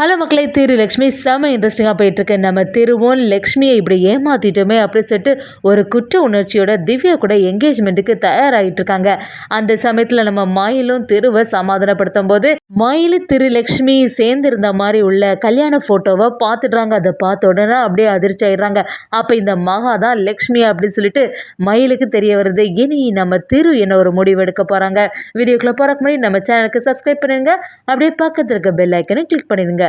Hello மக்களே திரு லக்ஷ்மி. செம இன்ட்ரெஸ்டிங்காக போயிட்டுருக்கு. நம்ம திருவும் லக்ஷ்மியை இப்படி ஏமாற்றிட்டோமே அப்படி சொல்லிட்டு ஒரு குற்ற உணர்ச்சியோட திவ்யா கூட என்கேஜ்மெண்ட்டுக்கு தயாராகிட்டு இருக்காங்க அந்த சமயத்தில் நம்ம மயிலும் திருவை சமாதானப்படுத்தும் போது மயில் திரு லக்ஷ்மி சேர்ந்து இருந்த மாதிரி உள்ள கல்யாண ஃபோட்டோவை பார்த்துடுறாங்க. அதை பார்த்த உடனே அப்படியே அதிர்ச்சி ஆயிடுறாங்க. அப்போ இந்த மகா தான் லக்ஷ்மி அப்படின்னு சொல்லிட்டு மயிலுக்கு தெரிய வருது. இனி நம்ம திரு என்ன ஒரு முடிவு எடுக்க போகிறாங்க வீடியோக்குள்ளே போகிறக்கு முன்னாடி நம்ம சேனலுக்கு சப்ஸ்கிரைப் பண்ணுங்க அப்படியே பக்கத்தில் இருக்க பெல் ஐக்கனை கிளிக் பண்ணிடுங்க.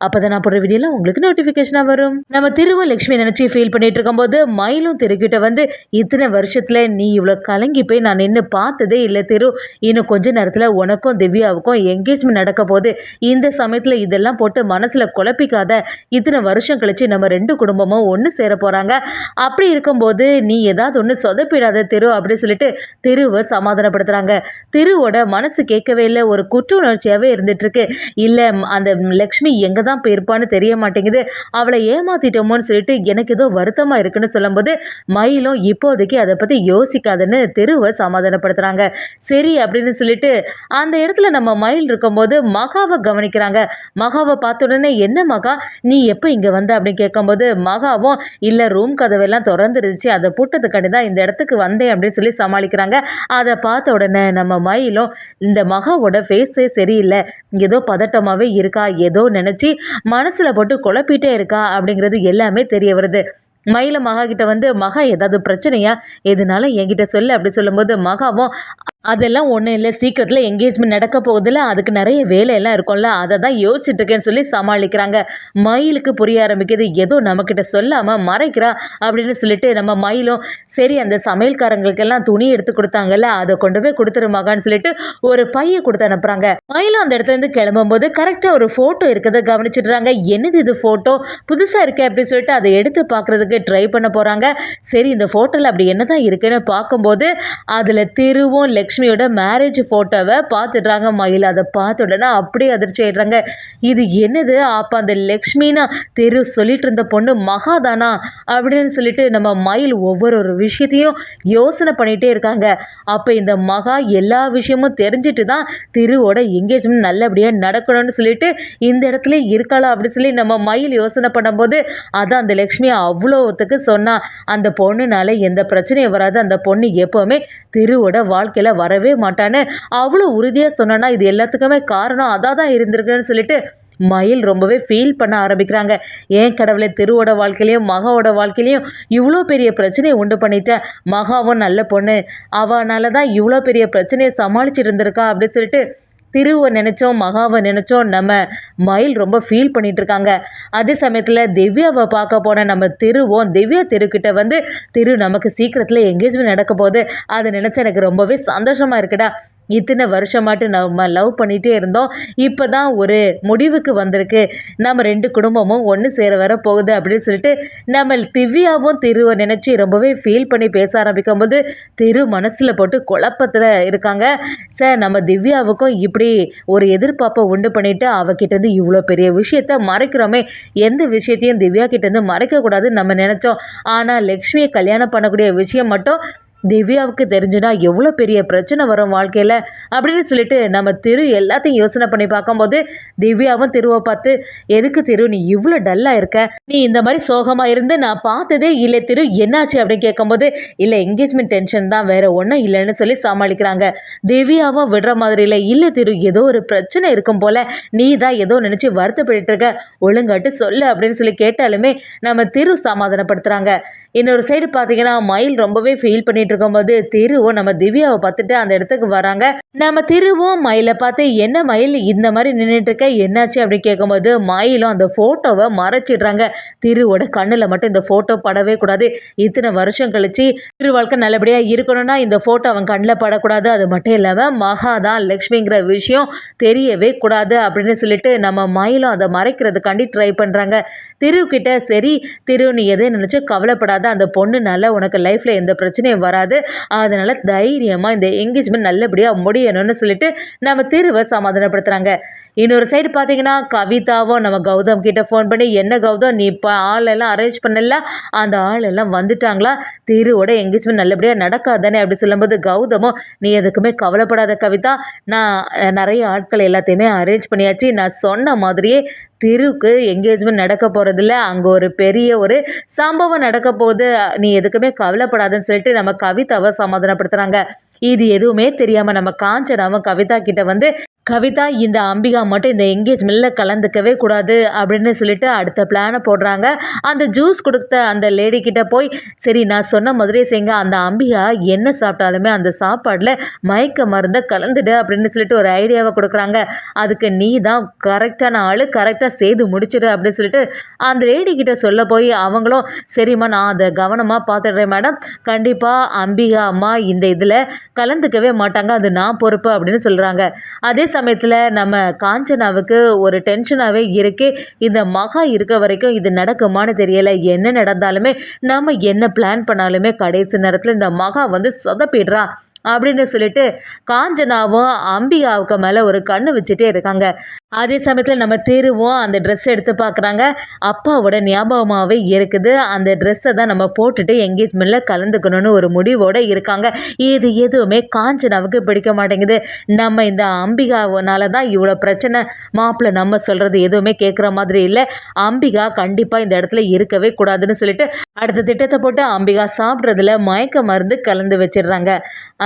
அப்போ தான் நான் போடுற வீடியோலாம் உங்களுக்கு நோட்டிஃபிகேஷனாக வரும். நம்ம திருவ லக்ஷ்மி நினச்சி ஃபீல் பண்ணிட்டு இருக்கும்போது மயிலும் திருக்கிட்ட வந்து இத்தனை வருஷத்தில் நீ இவ்வளோ கலங்கி போய் நான் நின்று பார்த்ததே இல்லை திரு. இன்னும் கொஞ்ச நேரத்தில் உனக்கும் திவ்யாவுக்கும் என்கேஜ்மெண்ட் நடக்க போது இந்த சமயத்தில் இதெல்லாம் போட்டு மனசில் குழப்பிக்காத. இத்தனை வருஷம் கழிச்சு நம்ம ரெண்டு குடும்பமும் ஒன்று சேர போகிறாங்க அப்படி இருக்கும்போது நீ ஏதாவது ஒன்று சொதப்பிடாத திரு அப்படின்னு சொல்லிட்டு திருவை சமாதானப்படுத்துகிறாங்க திருவோட மனசு கேட்கவே இல்லை ஒரு குற்ற உணர்ச்சியாகவே இருந்துட்டுருக்கு இல்லை அந்த லக்ஷ்மி எங்கே தான் போயிருப்பான்னு தெரிய மாட்டேங்குது. அவளை ஏமாத்திட்டோமோன்னு சொல்லிட்டு எனக்கு ஏதோ வருத்தமாக இருக்குன்னு சொல்லும்போது மயிலும் இப்போதைக்கு அதை பற்றி யோசிக்காதுன்னு தெருவை சமாதானப்படுத்துகிறாங்க சரி அப்படின்னு சொல்லிட்டு அந்த இடத்துல நம்ம மயில் இருக்கும்போது மகாவை கவனிக்கிறாங்க. மகாவை பார்த்த உடனே என்ன மகா? நீ எப்போ இங்கே வந்த? அப்படின்னு கேட்கும்போது மகாவும் இல்லை ரூம் கதவெல்லாம் திறந்துருச்சு அதை பூட்டதுக்காண்டி தான் இந்த இடத்துக்கு வந்தேன் அப்படின்னு சொல்லி சமாளிக்கிறாங்க. அதை பார்த்த உடனே நம்ம மயிலும் இந்த மகாவோட ஃபேஸே சரியில்லை. ஏதோ பதட்டமாகவே இருக்கா? ஏதோ நினச்சி மனசில் போட்டு குழப்பிட்டே இருக்கா அப்படிங்கிறது எல்லாமே தெரிய வருது. மயில மகா கிட்ட வந்து மகா ஏதாவது பிரச்சனையா? எதுனாலும் என்கிட்ட சொல்லு அப்படி சொல்லும்போது மகாவும் அதெல்லாம் ஒன்றும் இல்லை. சீக்கிரத்தில் என்கேஜ்மெண்ட் நடக்க போகுதில்ல. அதுக்கு நிறைய வேலையெல்லாம் இருக்கும்ல. அதை தான் யோசிச்சுட்டு இருக்கேன்னு சொல்லி சமாளிக்கிறாங்க. மயிலுக்கு புரிய ஆரம்பிக்குது. ஏதோ நம்மக்கிட்ட சொல்லாமல் மறைக்கிறா அப்படின்னு சொல்லிட்டு நம்ம மயிலும் சரி அந்த சமையல்காரங்களுக்கெல்லாம் துணி எடுத்து கொடுத்தாங்கல்ல. அதை கொண்டு போய் கொடுத்துரு மகான்னு சொல்லிட்டு ஒரு பையை கொடுத்து அனுப்புகிறாங்க மயிலும் அந்த இடத்துலேருந்து கிளம்பும்போது கரெக்டாக ஒரு ஃபோட்டோ இருக்கிறத கவனிச்சிடுறாங்க என்னது இது ஃபோட்டோ புதுசாக இருக்கே அப்படின்னு சொல்லிட்டு அதை எடுத்து பார்க்குறதுக்கு ட்ரை பண்ண போகிறாங்க சரி இந்த ஃபோட்டோவில் அப்படி என்ன தான் இருக்குன்னு பார்க்கும்போது அதில் திருவும் லக்ஷ்மியோட மேரேஜ் ஃபோட்டோவை பார்த்துடுறாங்க மயில். அதை பார்த்த உடனே அப்படியே அதிர்ச்சி ஆயிடுறாங்க. இது என்னது? அப்போ அந்த லக்ஷ்மினா தெரு சொல்லிட்டு இருந்த பொண்ணு மகாதானா? அப்படின்னு சொல்லிட்டு நம்ம மயில் ஒவ்வொரு ஒரு விஷயத்தையும் யோசனை பண்ணிகிட்டே இருக்காங்க. அப்போ இந்த மகா எல்லா விஷயமும் தெரிஞ்சுட்டு தான் தெருவோட எங்கேஜ்மெண்ட் நல்லபடியாக நடக்கணும்னு சொல்லிட்டு இந்த இடத்துல இருக்கலாம் அப்படின்னு சொல்லி நம்ம மயில் யோசனை பண்ணும்போது அதான் அந்த லக்ஷ்மி அவ்வளோத்துக்கு சொன்னால் அந்த பொண்ணுனால எந்த பிரச்சனையும் வராது. அந்த பொண்ணு எப்போவுமே திருவோட வாழ்க்கையில் வரவே மாட்டான்னு அவ்வளோ உறுதியாக சொன்னேன்னா இது எல்லாத்துக்குமே காரணம் அதாக தான் இருந்திருக்குன்னு சொல்லிட்டு மயில் ரொம்பவே ஃபீல் பண்ண ஆரம்பிக்கிறாங்க. ஏன் கடவுளை திருவோட வாழ்க்கையிலையும் மகாவோட வாழ்க்கையிலையும் இவ்வளோ பெரிய பிரச்சனையை உண்டு பண்ணிட்டேன் மகாவும் நல்ல பொண்ணு. அவனால தான் இவ்வளோ பெரிய பிரச்சனையை சமாளிச்சுட்டு இருந்திருக்கா அப்படின்னு சொல்லிட்டு திருவை நினச்சோம் மகாவை நினச்சோம் நம்ம மயில் ரொம்ப ஃபீல் பண்ணிட்டு இருக்காங்க அதே சமயத்தில் திவ்யாவை பார்க்க போன நம்ம திருவோம் திவ்யா தெருக்கிட்ட வந்து திரு நமக்கு சீக்கிரத்தில் எங்கேஜ்மெண்ட் நடக்க போகுது அதை நினச்சா எனக்கு ரொம்பவே சந்தோஷமாக இருக்குடா. இத்தனை வருஷமாட்டு நம்ம லவ் பண்ணிகிட்டே இருந்தோம். இப்போ தான் ஒரு முடிவுக்கு வந்திருக்கு. நம்ம ரெண்டு குடும்பமும் ஒன்று சேர வர போகுது அப்படின்னு சொல்லிட்டு நம்ம திவ்யாவும் திருவை நினச்சி ரொம்பவே ஃபீல் பண்ணி பேச ஆரம்பிக்கும் போது திரு மனசில் போட்டு குழப்பத்தில் இருக்காங்க. சார் நம்ம திவ்யாவுக்கும் இப்படி ஒரு எதிர்பார்ப்பை உண்டு பண்ணிவிட்டு அவகிட்டேருந்து இவ்வளோ பெரிய விஷயத்த மறைக்கிறோமே. எந்த விஷயத்தையும் திவ்யா கிட்டேருந்து மறைக்கக்கூடாதுன்னு நம்ம நினச்சோம். ஆனால் லக்ஷ்மியை கல்யாணம் பண்ணக்கூடிய விஷயம் மட்டும் திவ்யாவுக்கு தெரிஞ்சுனா எவ்வளோ பெரிய பிரச்சனை வரும் வாழ்க்கையில் அப்படின்னு சொல்லிட்டு நம்ம திரு எல்லாத்தையும் யோசனை பண்ணி பார்க்கும்போது திவ்யாவும் திருவை பார்த்து எதுக்கு திரு நீ இவ்வளோ டல்லாக இருக்க? நீ இந்த மாதிரி சோகமாக இருந்து நான் பார்த்ததே இல்லை திரு என்னாச்சு? அப்படின்னு கேட்கும்போது இல்லை என்கேஜ்மெண்ட் டென்ஷன் தான் வேற ஒன்றும் இல்லைன்னு சொல்லி சமாளிக்கிறாங்க. திவ்யாவும் விடுற மாதிரி இல்லை. இல்லை திரு ஏதோ ஒரு பிரச்சனை இருக்கும் போல நீ தான் ஏதோ நினச்சி வருத்தப்பட்டு இருக்க. ஒழுங்காட்டு சொல்லு அப்படின்னு சொல்லி கேட்டாலுமே நம்ம திரு சமாதானப்படுத்துகிறாங்க இன்னொரு சைடு பார்த்தீங்கன்னா மயில் ரொம்பவே ஃபீல் பண்ணிட்டு இருக்கும்போது திருவும் நம்ம திவ்யாவை பார்த்துட்டு அந்த இடத்துக்கு வராங்க. நம்ம திருவும் மயிலை பார்த்து என்ன மயில் இந்த மாதிரி நின்றுட்டு இருக்க? என்னாச்சு? அப்படின்னு கேட்கும்போது மயிலும் அந்த ஃபோட்டோவை மறைச்சிடுறாங்க. திருவோட கண்ணில் மட்டும் இந்த ஃபோட்டோ படவே கூடாது. இத்தனை வருஷம் கழிச்சு திரு வாழ்க்கை நல்லபடியாக இருக்கணும்னா இந்த ஃபோட்டோ அவன் கண்ணில் படக்கூடாது. அது மட்டும் இல்லாமல் மகா தான் லக்ஷ்மிங்கிற விஷயம் தெரியவே கூடாது அப்படின்னு சொல்லிட்டு நம்ம மயிலும் அதை மறைக்கிறதுக்காண்டி ட்ரை பண்ணுறாங்க திருக்கிட்ட சரி திரு நீ எதை நினச்சி கவலைப்படாத. அந்த பொண்ணுனால உனக்கு லைஃப்பில் எந்த பிரச்சனையும் வராது. அதனால் தைரியமாக இந்த என்கேஜ்மெண்ட் நல்லபடியாக முடியணும்னு சொல்லிட்டு நம்ம திருவை சமாதானப்படுத்துகிறாங்க இன்னொரு சைடு பார்த்தீங்கன்னா கவிதாவும் நம்ம கௌதம் கிட்ட ஃபோன் பண்ணி என்ன கௌதம் நீ இப்போ ஆளெல்லாம் அரேஞ்ச் பண்ணல? அந்த ஆள் எல்லாம் வந்துட்டாங்களா? தீருவோட எங்கேஜ்மெண்ட் நல்லபடியாக நடக்காதானே? அப்படி சொல்லும்போது கௌதமும் நீ எதுக்குமே கவலைப்படாத கவிதா. நான் நிறைய ஆட்கள் எல்லாத்தையுமே அரேஞ்ச் பண்ணியாச்சு. நான் சொன்ன மாதிரியே திருவுக்கு எங்கேஜ்மெண்ட் நடக்க போகிறதில்ல அங்கே ஒரு பெரிய ஒரு சம்பவம் நடக்க போகுது. நீ எதுக்குமே கவலைப்படாதுன்னு சொல்லிட்டு நம்ம கவிதாவை சமாதானப்படுத்துகிறாங்க இது எதுவுமே தெரியாமல் நம்ம காஞ்சனாவும் கவிதா கிட்ட வந்து கவிதா இந்த அம்பிகா மட்டும் இந்த என்கேஜ்மெண்ட்டில் கலந்துக்கவே கூடாது அப்படின்னு சொல்லிட்டு அடுத்த பிளானை போடுறாங்க. அந்த ஜூஸ் கொடுத்த அந்த லேடி கிட்ட போய் சரி நான் சொன்ன மாதிரியே செய்யுங்க அந்த அம்பிகா என்ன சாப்பிட்டாலுமே அந்த சாப்பாடில் மயக்க மருந்தை கலந்துடு அப்படின்னு சொல்லிட்டு ஒரு ஐடியாவை கொடுக்குறாங்க. அதுக்கு நீ தான் கரெக்டான ஆள் கரெக்டாக செய்து முடிச்சிடு அப்படின்னு சொல்லிட்டு அந்த லேடி கிட்ட சொல்ல போய் அவங்களும் சரிம்மா நான் அதை கவனமாக பார்த்துடுறேன் மேடம் கண்டிப்பாக அம்பிகா அம்மா இந்த இதில் கலந்துக்கவே மாட்டாங்க. அது நான் பொறுப்பு அப்படின்னு சொல்கிறாங்க அதே சமயத்தில் நம்ம காஞ்சனாவுக்கு ஒரு டென்ஷனாகவே இருக்கே இந்த மகா இருக்க வரைக்கும் இது நடக்குமான்னு தெரியலை. என்ன நடந்தாலுமே நம்ம என்ன பிளான் பண்ணாலுமே கடைசி நேரத்தில் இந்த மகா வந்து சொதப்பிடுறா அப்படின்னு சொல்லிட்டு காஞ்சனாவும் அம்பிகாவுக்கு மேலே ஒரு கண்ணு வச்சுட்டே இருக்காங்க. அதே சமயத்தில் நம்ம திருவும் அந்த ட்ரெஸ் எடுத்து பார்க்குறாங்க அப்பாவோட ஞாபகமாகவே இருக்குது. அந்த ட்ரெஸ்ஸை தான் நம்ம போட்டுட்டு என்கேஜ்மெண்ட்டில் கலந்துக்கணும்னு ஒரு முடிவோடு இருக்காங்க. இது எதுவுமே காஞ்சனாவுக்கு பிடிக்க மாட்டேங்குது. நம்ம இந்த அம்பிகாவனால தான் இவ்வளோ பிரச்சனை. மாப்பிள்ளை நம்ம சொல்கிறது எதுவுமே கேட்குற மாதிரி இல்லை. அம்பிகா கண்டிப்பாக இந்த இடத்துல இருக்கவே கூடாதுன்னு சொல்லிட்டு அடுத்த திட்டத்தை போட்டு அம்பிகா சாப்பிட்றதுல மயக்க மருந்து கலந்து வச்சிடுறாங்க.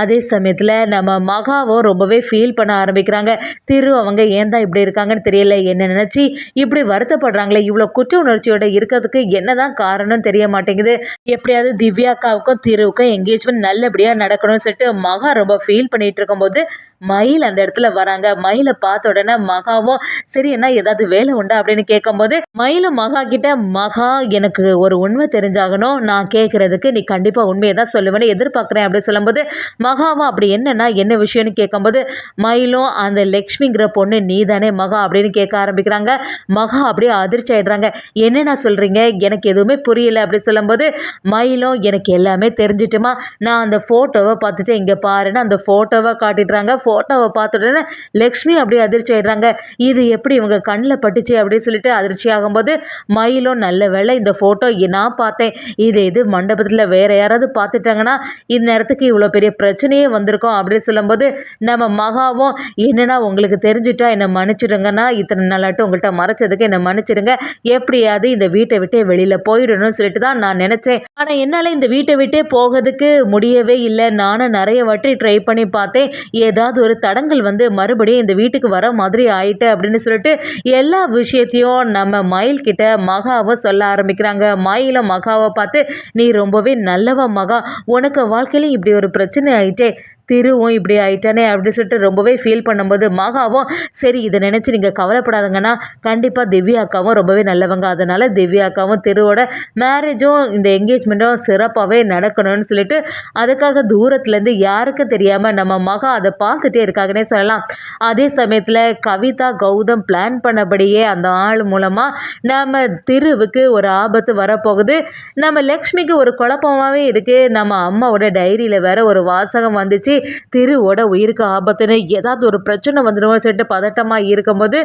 அதே சமயத்தில் நம்ம மகாவும் ரொம்பவே ஃபீல் பண்ண ஆரம்பிக்கிறாங்க. திரு அவங்க ஏன் தான் இப்படி இருக்காங்கன்னு தெரியல. என்ன நினச்சி இப்படி வருத்தப்படுறாங்களே இவ்வளோ குற்ற உணர்ச்சியோட இருக்கிறதுக்கு என்னதான் காரணம் தெரிய மாட்டேங்குது. எப்படியாவது திவ்யாக்காவுக்கும் திருவுக்கும் என்கேஜ்மெண்ட் நல்லபடியாக நடக்கணும்னு சொல்லிட்டு மகா ரொம்ப ஃபீல் பண்ணிட்டு இருக்கும்போது மயில் அந்த இடத்துல வராங்க. மயிலை பார்த்த உடனே மகாவும் சரி என்ன ஏதாவது வேலை உண்டா? அப்படின்னு கேட்கும்போது மயிலும் மகா கிட்ட மகா எனக்கு ஒரு உண்மை தெரிஞ்சாகணும். நான் கேட்குறதுக்கு நீ கண்டிப்பாக உண்மையை தான் சொல்லுவேன்னு எதிர்பார்க்குறேன். அப்படின்னு சொல்லும்போது மகாவும் அப்படி என்னன்னா என்ன விஷயம்னு கேட்கும்போது மயிலும் அந்த லக்ஷ்மிங்கிற பொண்ணு நீ தானே மகா? அப்படின்னு கேட்க ஆரம்பிக்கிறாங்க. மகா அப்படியே அதிர்ச்சி ஆயிடுறாங்க. என்னென்ன சொல்கிறீங்க எனக்கு எதுவுமே புரியல. அப்படி சொல்லும்போது மயிலும் எனக்கு எல்லாமே தெரிஞ்சிட்டுமா? நான் அந்த ஃபோட்டோவை பார்த்துட்டு இங்கே பாருன்னு அந்த ஃபோட்டோவை காட்டிடுறாங்க. ஃபோட்டோவை பார்த்த உடனே லக்ஷ்மி அப்படியே அதிர்ச்சி ஆயிடுறாங்க. இது எப்படி இவங்க கண்ணில் பட்டுச்சு? அப்படின்னு சொல்லிட்டு அதிர்ச்சி ஆகும்போது மயிலும் நல்ல வேலை இந்த ஃபோட்டோ நான் பார்த்தேன். இது இது மண்டபத்தில் வேற யாராவது பார்த்துட்டாங்கன்னா இந்நேரத்துக்கு இவ்வளோ பெரிய பிரச்சனையே வந்திருக்கும். அப்படின்னு சொல்லும்போது நம்ம மகாவும் என்னென்னா உங்களுக்கு தெரிஞ்சுட்டா என்னை மன்னிச்சிடுங்கன்னா இத்தனை நாளாட்டும் உங்கள்கிட்ட மறைச்சதுக்கு என்னை மன்னிச்சிடுங்க. எப்படியாவது இந்த வீட்டை விட்டே வெளியில் போயிடணும்னு சொல்லிட்டு தான் நான் நினச்சேன். ஆனால் என்னால் இந்த வீட்டை விட்டே போகிறதுக்கு முடியவே இல்லை. நானும் நிறைய வாட்டி ட்ரை பண்ணி பார்த்தேன். ஏதாவது ஒரு தடங்கள் வந்து மறுபடியும் இந்த வீட்டுக்கு வர மாதிரி ஆயிட்டு அப்படின்னு சொல்லிட்டு எல்லா விஷயத்தையும் நம்ம மயில் கிட்ட மகாவை சொல்ல ஆரம்பிக்கிறாங்க. மயிலும் மகாவை பார்த்து நீ ரொம்பவே நல்லவ மகா. உனக்கு வாழ்க்கையிலும் இப்படி ஒரு பிரச்சனை ஆயிட்டே. திருவும் இப்படி ஆயிட்டானே அப்படின்னு சொல்லிட்டு ரொம்பவே ஃபீல் பண்ணும்போது மகாவும் சரி இதை நினச்சி நீங்கள் கவலைப்படாதங்கன்னா கண்டிப்பாக திவ்யா அக்காவும் ரொம்பவே நல்லவங்க. அதனால் திவ்யா அக்காவும் திருவோட மேரேஜும் இந்த என்கேஜ்மெண்ட்டும் சிறப்பாகவே நடக்கணும்னு சொல்லிட்டு அதுக்காக தூரத்துலேருந்து யாருக்கும் தெரியாமல் நம்ம மகா அதை பார்த்துட்டே இருக்காங்கன்னே சொல்லலாம். அதே சமயத்தில் கவிதா கௌதம் பிளான் பண்ணபடியே அந்த ஆள் மூலமாக நம்ம திருவுக்கு ஒரு ஆபத்து வரப்போகுது. நம்ம லக்ஷ்மிக்கு ஒரு குழப்பமாகவே இருக்குது நம்ம அம்மாவோட டைரியில் வேற ஒரு வாசகம் வந்துச்சு. திருவோட உயிருக்கு ஆபத்துன்னு ஏதாவது ஒரு பிரச்சனை வந்துடும் சொல்லிட்டு பதட்டமாக இருக்கும்போது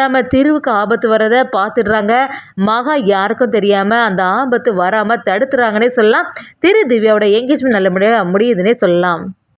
நம்ம திருவுக்கு ஆபத்து வரதை பார்த்துடுறாங்க. மகா யாருக்கும் தெரியாமல் அந்த ஆபத்து வராமல் தடுத்துறாங்கன்னே சொல்லலாம். திரு திவ்யாவோட நல்ல நல்லபடியாக முடியுதுன்னே சொல்லலாம்.